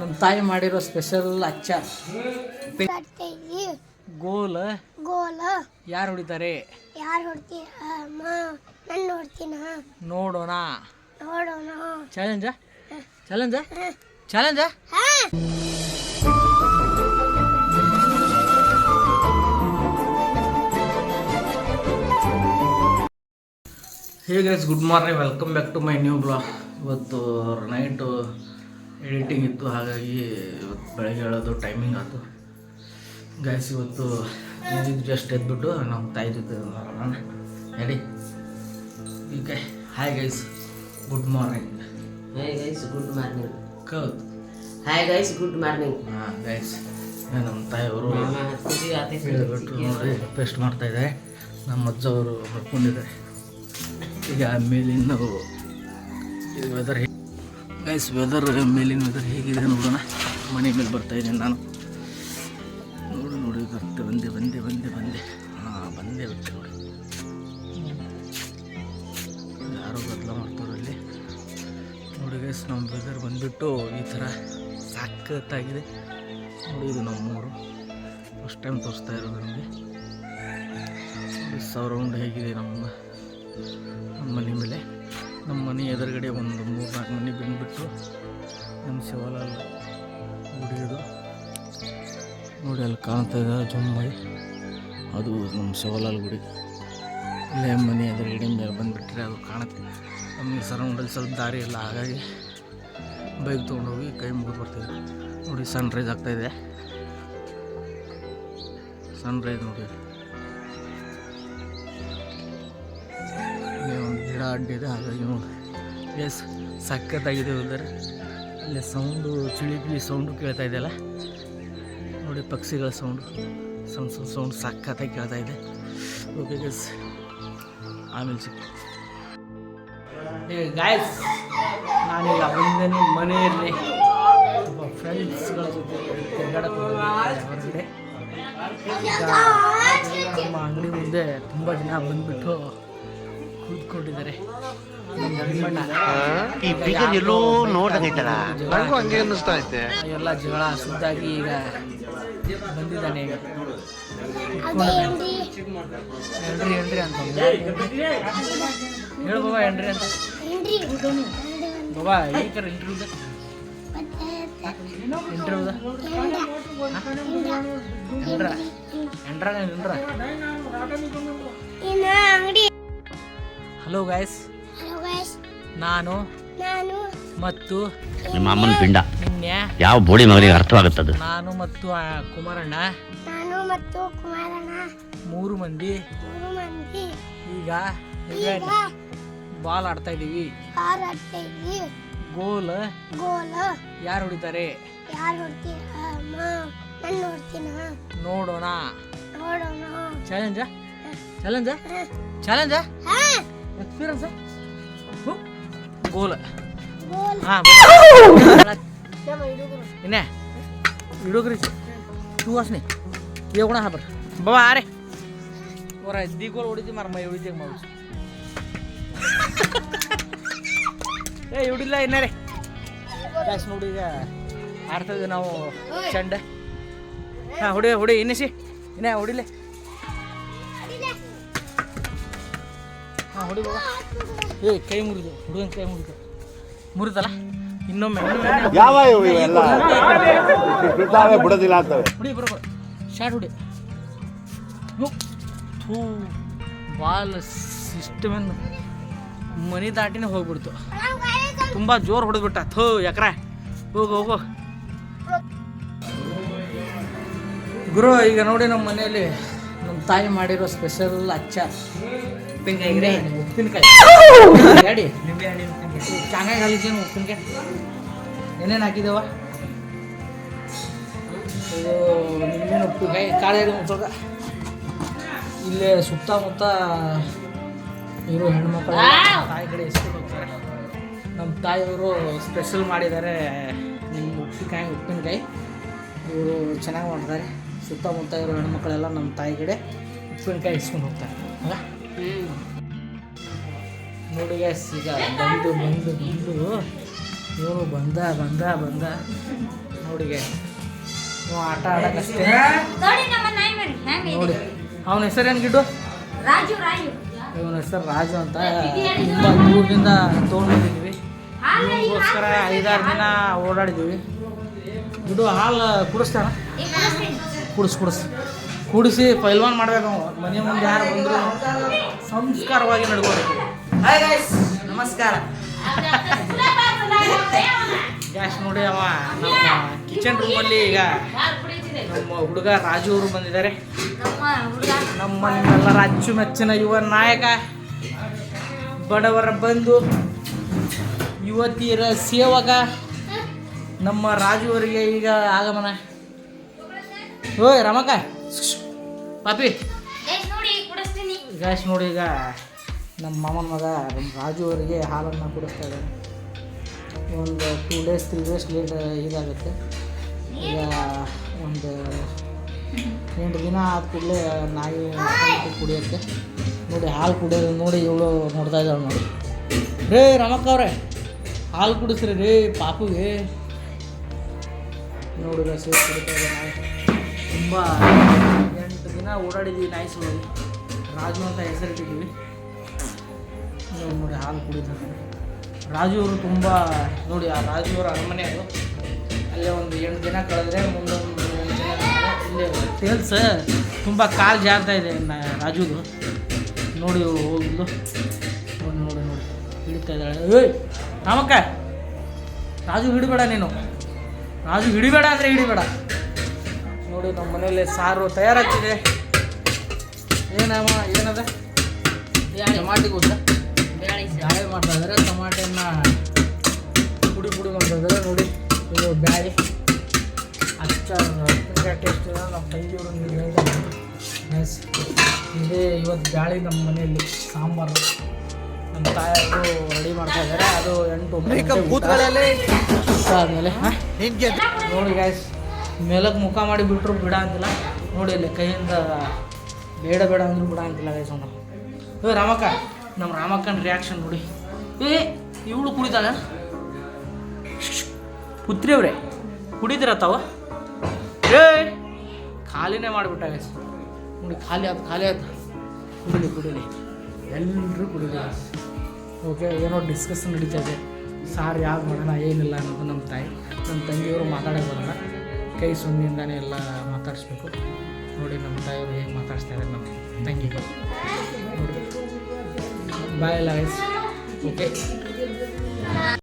ನಮ್ಮ ತಾಯಿ ಮಾಡಿರೋ ಸ್ಪೆಷಲ್ ಅಚ್ಚಾರ್ ಗೋಲ. ಗೋಲ್. ಯಾರು ಹೊಡಿತಾರೆ? ಯಾರು ಹೊಡ್ತಿ ನನ್ನ ಹೊಡ್ತೀನ? ನೋಡೋಣ. ನೋಡೋಣ. ಚಾಲೆಂಜ ಚಾಲೆಂಜ ಚಾಲೆಂಜ ಹಾ. ಹೇ. Guys good morning welcome back to my new blog ಇವತ್ತು ನೈಟು ಎಡಿಟಿಂಗ್ ಇತ್ತು ಹಾಗಾಗಿ ಇವತ್ತು ಬೆಳಗ್ಗೆ ಹೇಳೋದು ಟೈಮಿಂಗ್ ಆಯಿತು ಗ್ಯಾಸ್ ಇವತ್ತು ಜಸ್ಟ್ ಎದ್ಬಿಟ್ಟು ನಮ್ಮ ತಾಯಿ ಜೊತೆ ಮಾತಾಡೋಣ ಹೇಳಿ okay hi guys good morning hi guys good morning ಕೌತ್ hi guys good morning ಹಾಂ ಗೈಸ್ ನಮ್ಮ ತಾಯಿಯವರು ಹೇಳ್ಬಿಟ್ಟು ನೋಡಿ ಪೇಸ್ಟ್ ಮಾಡ್ತಾಯಿದ್ದಾರೆ ನಮ್ಮ ಅಜ್ಜವರು ಮಲ್ಕೊಂಡಿದ್ದಾರೆ ಈಗ ಮೇಲಿನ ವೆದರ್ ಗೈಸ್ ವೆದರ್ ಮೇಲಿನ ವೆದರ್ ಹೇಗಿದೆ ನೋಡೋಣ. ಮನೆ ಮೇಲೆ ಬರ್ತಾ ಇದ್ದೀನಿ ನಾನು. ನೋಡಿ ನೋಡಿ, ಬರ್ತೆ, ಬಂದೆ ಬಂದೆ ಬಂದೆ ಬಂದೆ. ಹಾಂ, ಬಂದೆ ಬಿಟ್ಟೆ ನೋಡಿ. ಯಾರೋ ಬದಲ ಮಾಡ್ತಾರೆ ನೋಡಿ ಗೈಸ್ ನಮ್ಮ ವೆದರ್ ಬಂದುಬಿಟ್ಟು ಈ ಥರ ಸಾಕತ್ತಾಗಿದೆ ನೋಡಿ, ಇದು ನಮ್ಮೂರು. ಫಸ್ಟ್ ಟೈಮ್ ತೋರಿಸ್ತಾ ಇರೋದು ನಮಗೆ. ಸರೌಂಡ್ ಹೇಗಿದೆ ನಮ್ಮ ನಮ್ಮ ಮನೆ ಮೇಲೆ. ನಮ್ಮ ಮನೆ ಎದುರುಗಡೆ ಒಂದು ಮೂರು ನಾಲ್ಕು ಮನೆ ಬಂದುಬಿಟ್ಟು ನಮ್ಮ ಶಿವಲಾಲ್ ಗುಡಿ ನೋಡಿ ಅಲ್ಲಿ ಕಾಣ್ತಾ ಇದೆ ಜೊಂಬಾಯಿ ಅದು ನಮ್ಮ ಶಿವಲಾಲ್ ಗುಡಿ. ಇಲ್ಲೇ ಮನೆ ಎದುರುಗಡೆ ಮೇಲೆ ಬಂದುಬಿಟ್ರೆ ಅದು ಕಾಣುತ್ತೆ. ನಮಗೆ ಸರೌಂಡಲ್ಲಿ ಸ್ವಲ್ಪ ದಾರಿ ಇಲ್ಲ ಹಾಗಾಗಿ ಬೈಕ್ ತೊಗೊಂಡೋಗಿ ಕೈ ಮುಗಿದು ಬರ್ತೀವಿ ನೋಡಿ ಸನ್ರೈಸ್ ಆಗ್ತಾಯಿದೆ ಸನ್ರೈಸ್ ನೋಡಿ. ಗಿಡ ಅಡ್ಡಿದೆ ಹಾಗಾಗಿ ಎಸ್ ಸಖತ್ತಾಗಿದೆ ಹೋದರೆ ಇಲ್ಲಿ ಸೌಂಡು ಚಿಳಿ ಪಿಳಿ ಸೌಂಡು ಕೇಳ್ತಾ ಇದೆಯಲ್ಲ ನೋಡಿ ಪಕ್ಷಿಗಳ ಸೌಂಡು ಸಣ್ಣ ಸಣ್ಣ ಸೌಂಡ್ ಸಖತ್ತಾಗಿ ಕೇಳ್ತಾ ಇದೆ. ಓಕೆ ಗಸ್ ಆಮೇಲೆ ಸಿಕ್ಕ ಗಾಯಸ್ ನಾನೀಗ ಮುಂದೆ ಮನೆಯಲ್ಲಿ. ತುಂಬ ಫ್ರೆಂಡ್ಸ್ಗಳ ಜೊತೆ ತಿರುಗಾಡಕ್ಕೆ ಹೊರಗಡೆ ನಮ್ಮ ಅಂಗಡಿ ಮುಂದೆ ತುಂಬ ಜನ ಬಂದ್ಬಿಟ್ಟು ಕೂತ್ಕೊಂಡಿದ್ದಾರೆ. ಈ ಫಿಗರ್ ಎಲ್ಲೋ ನೋಡ್ದಂಗೈತಲ್ಲ ನನಗೂ ಹಂಗೆ ಅನ್ನಿಸ್ತಾ ಐತೆ. ಎಲ್ಲ ಜೋಳ ಸುದ್ದಾಗಿ ಈಗ ಬಂದಿದ್ದಾನೆ. ಎಂಡ್ರಿ ಎಂಡ್ರಿ ಅಂತ ಹೇಳು ಬಾಬಾ ಹೇಳ್ರಿ ಅಂತ? ಬಾಬಾ ಈ ಥರ ಇಂಟರ್ವ್ಯೂದ ಮತ್ತೆ ಇಂಟರ್ವ್ಯೂದ ಎಂಡ್ರ ಎಂಡ್ರ ಎಂಡ್ರ ಇನ್ನ ಅಂಗಡಿ ಹಲೋ ಗಾಯ್ಸ್ ಗೈಸ್ ನಾನು ನಾನು ಮತ್ತು ನಿಮ್ಮ ಅಮ್ಮನ ಪಿಂಡ. ನಿನ್ನೆ ಯಾವ ಬೋಡಿ ಮಗನಿಗೆ ಅರ್ಥವಾಗುತ್ತದೆ? ನಾನು ಮತ್ತು ಆ ಕುಮಾರಣ್ಣ. ನಾನು ಮತ್ತು ಕುಮಾರಣ್ಣ. ಮೂರು ಮಂದಿ. ಮೂರು ಮಂದಿ. ಈಗ ಈಗ ಬಾಲ್ ಆಡ್ತಾ ಇದೀವಿ ಗೋಲ್ ಅಟ್ಟೆಗಿ ಗೋಲ್ ಗೋಲ ಯಾರು ಹೊಡಿತಾರೆ? ಯಾರು ಹೊಡ್ತಿ ನನ್ನ ಹೊಡ್ತೀನ ನೋಡೋಣ. ನೋಡೋಣ. ಚಾಲೆಂಜ ಚಾಲೆಂಜ ಚಾಲೆಂಜ ಹಾ. Experience goal. ಗೋಲ್. ಹಾಂ ಇನ್ನೇ? ಹುಡುಗ್ರಿ ತೂ ವಾಸನೆ ಏಗುಣ ಹಾಬ್ರ ಬಾಬಾ ಆರೆ ಅವರ ದಿ ಗೋಲ್ ಹೊಡಿತಿ ಮಾರ ಮೈ ಹೊಡಿತಿ ಮಾಡು ಏ ಹಿಡಿಲ್ಲ ಇನ್ನೇ ಕ್ಯಾಶ್ ನೋಡಿ ಈಗ ಆಡ್ತಾ ಇದ್ದೀವಿ ನಾವು ಚಂಡ. ಹಾಂ ಹೊಡಿ ಹೊಡಿ ಇನ್ನಿಸಿ. ಇನ್ನೇ ಹೊಡಿಲೆ. ಹಾಂ ಹೊಡಿ ಬಾಬಾ. ಏ ಕೈ ಮುರಿದು. ಹುಡುಗನ ಕೈ ಮುರಿದು. ಮುರಿದಲ್ಲ? ಇನ್ನೊಮ್ಮೆ ಯಾವ ಇವು ಇವೆಲ್ಲ? ಬಿಡ್ತಾವೆ ಬಿಡೋದಿಲ್ಲ ಅಂತವೆ. ಹುಡಿ ಬರೋಬರ ಶಾರ್ಟ್ ಹುಡಿ. ಥೂ ಬಾಲ್ ಸಿಸ್ಟಮ್ ಮನಿ ದಾಟಿನೇ ಹೋಗ್ಬಿಡ್ತು. ತುಂಬ ಜೋರು ಹೊಡೆದ್ಬಿಟ್ಟ. ಥೋ ಎಕ್ರೆ. ಹೋಗು ಹೋಗು. ಗುರು ಈಗ ನೋಡಿ ನಮ್ಮ ಮನೆಯಲ್ಲಿ ನಮ್ಮ ತಾಯಿ ಮಾಡಿರೋ ಸ್ಪೆಷಲ್ ಅಚ್ಚಾರ್ ಉಪ್ಪಿನಕಾಯಿ ಉಪ್ಪಿನಕಾಯಿ. ಗಾಡಿ ಚಾಂಗಾಯಿ ಹಾಲಿದ್ದೇನು ಉಪ್ಪಿನಕಾಯಿ. ಏನೇನು ಹಾಕಿದೇವ? ಇದು ನಿಂಬೆಹಣ್ಣು ಉಪ್ಪಿನಕಾಯಿ ಕಾಳೆ ಮುಚ್ಚೋಗ ಇಲ್ಲೇ ಸುತ್ತಮುತ್ತ ಇರೋ ಹೆಣ್ಮಕ್ಳು ತಾಯಿ ಕಡೆ ಎಷ್ಟು ಹೋಗ್ತಾರೆ. ನಮ್ಮ ತಾಯಿಯವರು ಸ್ಪೆಷಲ್ ಮಾಡಿದ್ದಾರೆ ನಿಮ್ಮ ಉಪ್ಪಿನಕಾಯಿ ಉಪ್ಪಿನಕಾಯಿ. ಇವರು ಚೆನ್ನಾಗಿ ಮಾಡ್ತಾರೆ. ಸುತ್ತಮುತ್ತ ಇರೋ ಹೆಣ್ಮಕ್ಳೆಲ್ಲ ನಮ್ಮ ತಾಯಿ ಕಡೆ ಉಪ್ಪಿನಕಾಯಿ ಇಸ್ಕೊಂಡು ಹೋಗ್ತಾರೆ. ಅಲ್ಲ? ನೋಡಿ ಗ್ಯಾಸ್ ಈಗ ಬಂದು ಬಂದು ಬಂದು ಇವನು ಬಂದ ಬಂದ ಬಂದ. ನೋಡಿ ಗ್ಯಾಸ್ ಇವ ಆಟ ಆಡಕ್ಕಷ್ಟೇ ನೋಡಿ ಅವನ ಹೆಸರೇನು ಗಿಡ್ಡು? ರಾಜು ರಾಜು ಇವನ ಹೆಸರು ರಾಜು ಅಂತ ತುಂಬ ದೂರದಿಂದ ತೊಗೊಂಡಿದ್ದೀವಿ. ಇವನಿಗೋಸ್ಕರ ಐದಾರು ದಿನ ಓಡಾಡಿದ್ದೀವಿ. ಗಿಡು ಹಾಲು ಕುಡಿಸ್ತೀನಿ. ಕುಡಿಸ್ ಕುಡಿಸ್. ಕುಡಿಸಿ ಪೈಲ್ವಾನ್ ಮಾಡ್ಬೇಕು ನಾವು ಮನೆ ಮುಂದೆ ಯಾರು ಬಂದ್ರು ಸಂಸ್ಕಾರವಾಗಿ ನಡ್ಕೋಬೇಕು. ನಮಸ್ಕಾರ. ಗ್ಯಾಸ್ ನೋಡಿ ಅವ, ನಮ್ಮ ಕಿಚನ್ ರೂಮಲ್ಲಿ ಈಗ ನಮ್ಮ ಹುಡುಗ ರಾಜು ಅವರು ಬಂದಿದ್ದಾರೆ. ನಮ್ಮ ಹುಡುಗ ನಮ್ಮ ನಿಮ್ಮೆಲ್ಲರ ಅಚ್ಚುಮೆಚ್ಚಿನ ಯುವ ನಾಯಕ, ಬಡವರ ಬಂದು ಯುವತಿಯರ ಸೇವಕ, ನಮ್ಮ ರಾಜು ಅವರಿಗೆ ಈಗ ಆಗಮನ. ಓಯ್ ರಮಕ ಪಾಪಿ. ಗ್ಯಾಸ್ ನೋಡಿ ಈಗ ನಮ್ಮ ಮಾಮನ ಮಗ ನಮ್ಮ ರಾಜು ಅವರಿಗೆ ಹಾಲನ್ನು ಕುಡಿಸ್ತಾ ಇದ್ದಾನೆ. ಒಂದು two days three days late ಇದಾಗುತ್ತೆ. ಈಗ ಒಂದು ಎಂಟು ದಿನ ಆದ ಕೂಡಲೇ ನಾಯಿ ಕುಡಿಯುತ್ತೆ. ನೋಡಿ ಹಾಲು ಕುಡಿಯೋದು ನೋಡಿ ಇವಳು ನೋಡ್ತಾ ಇದ್ದಾಳೆ ನೋಡಿ. ರೇ ರಮಕ್ಕ ಅವ್ರೆ ಹಾಲು ಕುಡಿಸ್ರಿ ರೀ ಪಾಪುಗೆ. ನೋಡಿ ಸೇರಿ ಕುಡಿತಾ ಇದೆ ನಾಯಿ. ತುಂಬ ಎಂಟು ದಿನ ಓಡಾಡಿದ್ದೀವಿ ಹೋಗಿ ರಾಜು ಅಂತ ಹೆಸರಿಟ್ಟಿದ್ದೀವಿ. ನೋಡಿ ಹಾಲು ಕುಡಿತಾರೆ ರಾಜು ಅವರು ತುಂಬ ನೋಡಿ ಆ ರಾಜು ಅವರ ಅರಮನೆ ಅದು. ಅಲ್ಲೇ ಒಂದು ಎಂಟು ದಿನ ಕಳೆದ್ರೆ ಮುಂದೊಂದು ಇಲ್ಲೇ ಟೇಲ್ಸ್ ತುಂಬ ಕಾಲು ಜಾರ್ತಾ ಇದೆ ರಾಜುದು. ನೋಡಿ ಹೋಗಿದ್ದು. ನೋಡಿ ನೋಡಿ ನೋಡಿ. ಹಿಡಿತಾ ಇದ್ದಾಳೆ. ಏಯ್, ರಾಮಕ್ಕ! ರಾಜು ಹಿಡಿಬೇಡ ನೀನು. ರಾಜು ಹಿಡಿಬೇಡ ಅಂದರೆ ಹಿಡಿಬೇಡ. ನೋಡಿ ನಮ್ಮ ಮನೇಲಿ ಸಾರು ತಯಾರಾಗ್ತಿದೆ. ಏನಮ್ಮ ಏನದ? ಟಮಾಟಿ ಗೊತ್ತಾ? ಬ್ಯಾಳೆ ಮಾಡ್ತಾ ಇದ್ದಾರೆ ಟಮಾಟೆನ ಪುಡಿ ಪುಡಿ ಮಾಡ್ತಾ ಇದ್ದಾರೆ ನೋಡಿ. ಇದು ಬ್ಯಾಳೆ ಅಚ್ಚಾರು ಟೇಸ್ಟ್ ನಮ್ಮ ತಂಗಿಯವರು ನೀವು ಹೇಳ್ತಾರೆ. ನೈಸ್ ಇದೇ ಇವತ್ತು ಬ್ಯಾಳಿ ನಮ್ಮ ಮನೆಯಲ್ಲಿ ಸಾಂಬಾರು. ನಮ್ಮ ತಾಯಿಯವರು ರೆಡಿ ಮಾಡ್ತಾ ಇದ್ದಾರೆ. ಅದು ಎಂಟು ಆದ್ಮೇಲೆ ಆದಮೇಲೆ ನೋಡಿ ಗಾಯ್ಸ್ ಮೇಲಕ್ಕೆ ಮುಖ ಮಾಡಿ ಬಿಟ್ಟರು ಬಿಡ ಅಂತಿಲ್ಲ ನೋಡಿ ಇಲ್ಲಿ ಕೈಯಿಂದ ಬೇಡ ಬೇಡ ಅಂದ್ರೂ ಬಿಡ ಅಂತಿಲ್ಲ ಗೈಸ್ ಅವನು. ಏ, ರಾಮಕ್ಕ ನಮ್ಮ ರಾಮಕ್ಕನ ರಿಯಾಕ್ಷನ್ ನೋಡಿ. ಏ, ಇವಳು ಕುಡಿತಾಳ? ಪುತ್ರಿ ಅವ್ರೆ ಕುಡಿದಿರ ತಾವ? ಏ, ಖಾಲಿನೇ ಮಾಡಿಬಿಟ್ಟ ಗೈಸ್ ನೋಡಿ, ಖಾಲಿ ಆಯ್ತು ಖಾಲಿ ಆಯ್ತು ಕುಡಿಲಿ ಕುಡಿಲಿ. ಎಲ್ಲರೂ ಕುಡಿಲಿ ಓಕೆ, ಏನೋ ಡಿಸ್ಕಸ್ ನಡೀತಾ ಇದೆ. ಸಾರ್ ಯಾವ್ದು ಮಾಡೋಣ, ಏನಿಲ್ಲ ಅನ್ನೋದು ನಮ್ಮ ತಾಯಿ. ನಮ್ಮ ತಂಗಿಯವರು ಮಾತಾಡೋಕೆ ಬರಲ್ಲ. ಕೈ ಸುಮ್ಮನಿಂದಾನೇ ಎಲ್ಲ ಮಾತಾಡಿಸ್ಬೇಕು. ನೋಡಿ ನಮ್ಮ ತಾಯಿಯವರು ಹೇಗೆ ಮಾತಾಡಿಸ್ತಾ ಇದ್ದಾರೆ ನಮ್ಮ ತಂಗಿಗೆ ನೋಡಿ. ಬಾಯ್ ಎಲ್ಲ ಓಕೆ